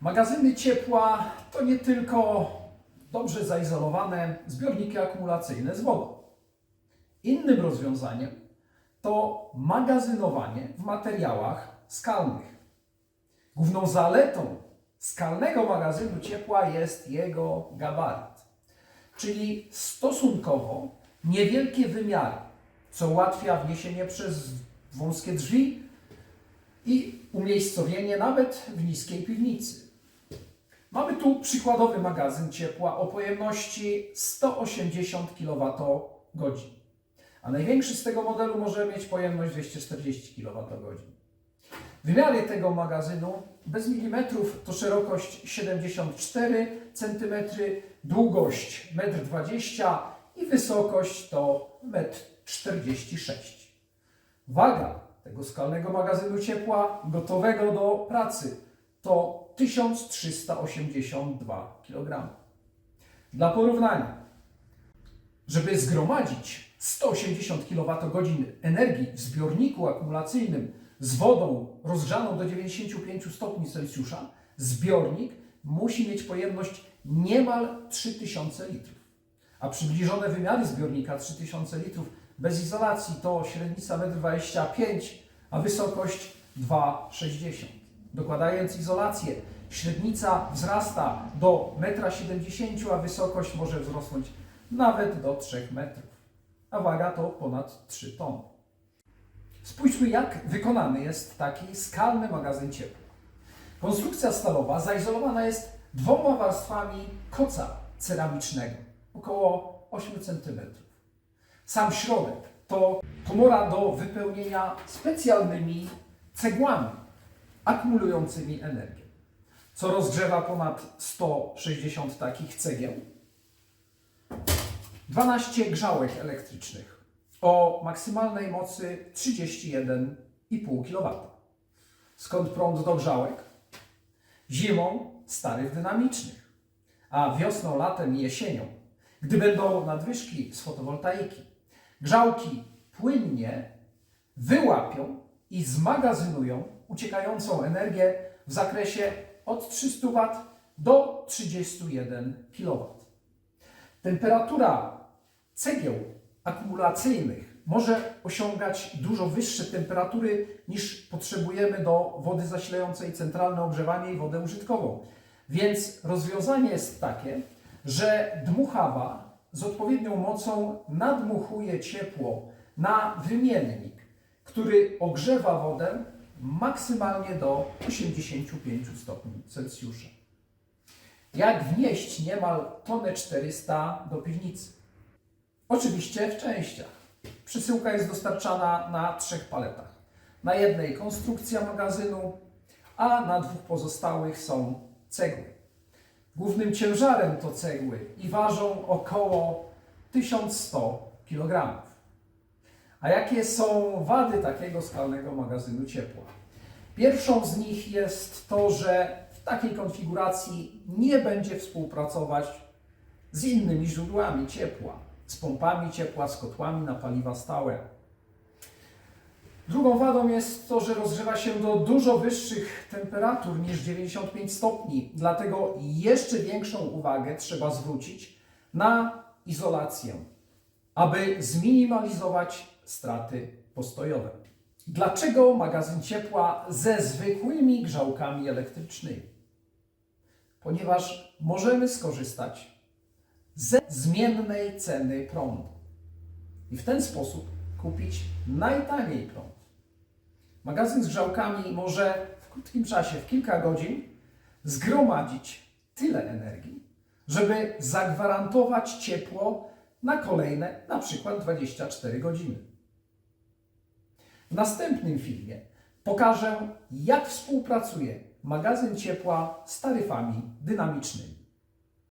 Magazyny ciepła to nie tylko dobrze zaizolowane zbiorniki akumulacyjne z wodą. Innym rozwiązaniem to magazynowanie w materiałach skalnych. Główną zaletą skalnego magazynu ciepła jest jego gabaryt, czyli stosunkowo niewielkie wymiary, co ułatwia wniesienie przez wąskie drzwi i umiejscowienie nawet w niskiej piwnicy. Mamy tu przykładowy magazyn ciepła o pojemności 180 kWh, a największy z tego modelu może mieć pojemność 240 kWh. Wymiary tego magazynu bez milimetrów to szerokość 74 cm, długość 1,20 m i wysokość to 1,46 m. Waga tego skalnego magazynu ciepła gotowego do pracy to 1382 kg. Dla porównania, żeby zgromadzić 180 kWh energii w zbiorniku akumulacyjnym z wodą rozgrzaną do 95 stopni Celsjusza, zbiornik musi mieć pojemność niemal 3000 litrów. A przybliżone wymiary zbiornika 3000 litrów bez izolacji to średnica 1,25 m, a wysokość 2,60 m. Dokładając izolację, średnica wzrasta do 1,70 m, a wysokość może wzrosnąć nawet do 3 metrów. A waga to ponad 3 tony. Spójrzmy, jak wykonany jest taki skalny magazyn ciepła. Konstrukcja stalowa zaizolowana jest dwoma warstwami koca ceramicznego, około 8 cm. Sam środek to komora do wypełnienia specjalnymi cegłami akumulującymi energię, co rozgrzewa ponad 160 takich cegieł. 12 grzałek elektrycznych o maksymalnej mocy 31,5 kW. Skąd prąd do grzałek? Zimą starych dynamicznych, a wiosną, latem i jesienią, gdy będą nadwyżki z fotowoltaiki. Grzałki płynnie wyłapią i zmagazynują uciekającą energię w zakresie od 300 W do 31 kW. Temperatura cegieł akumulacyjnych może osiągać dużo wyższe temperatury niż potrzebujemy do wody zasilającej centralne ogrzewanie i wodę użytkową. Więc rozwiązanie jest takie, że dmuchawa z odpowiednią mocą nadmuchuje ciepło na wymiennik, który ogrzewa wodę maksymalnie do 85 stopni Celsjusza. Jak wnieść niemal tonę 400 do piwnicy? Oczywiście w częściach. Przesyłka jest dostarczana na trzech paletach. Na jednej konstrukcja magazynu, a na dwóch pozostałych są cegły. Głównym ciężarem to cegły i ważą około 1100 kg. A jakie są wady takiego skalnego magazynu ciepła? Pierwszą z nich jest to, że w takiej konfiguracji nie będzie współpracować z innymi źródłami ciepła, z pompami ciepła, z kotłami na paliwa stałe. Drugą wadą jest to, że rozgrzewa się do dużo wyższych temperatur niż 95 stopni, dlatego jeszcze większą uwagę trzeba zwrócić na izolację, aby zminimalizować straty postojowe. Dlaczego magazyn ciepła ze zwykłymi grzałkami elektrycznymi? Ponieważ możemy skorzystać ze zmiennej ceny prądu i w ten sposób kupić najtaniej prąd. Magazyn z grzałkami może w krótkim czasie, w kilka godzin, zgromadzić tyle energii, żeby zagwarantować ciepło na kolejne, na przykład 24 godziny. W następnym filmie pokażę, jak współpracuje magazyn ciepła z taryfami dynamicznymi.